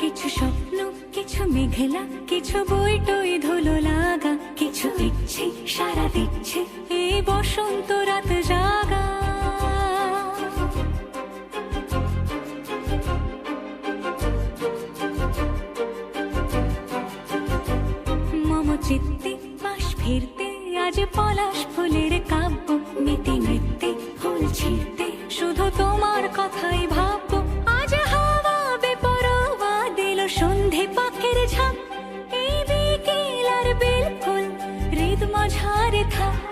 কিছু স্বপ্ন, কিছু মেঘলা, কিছু বই টই ধুলো লাগা, কিছু দিচ্ছে, সারা দিচ্ছে, এই বসন্ত রাত জাগা। যে পলাশ ফুলের কাব্য, নীতি নৃত্যে ফুল ছিঁড়তে। শুধু তোমার কথাই ভাব আজ হাওয়া বেপরোয়া দিল সন্ধে পাখির ঝাঁক এই বিকেল আর বিলকুল হৃদমঝারে থাক।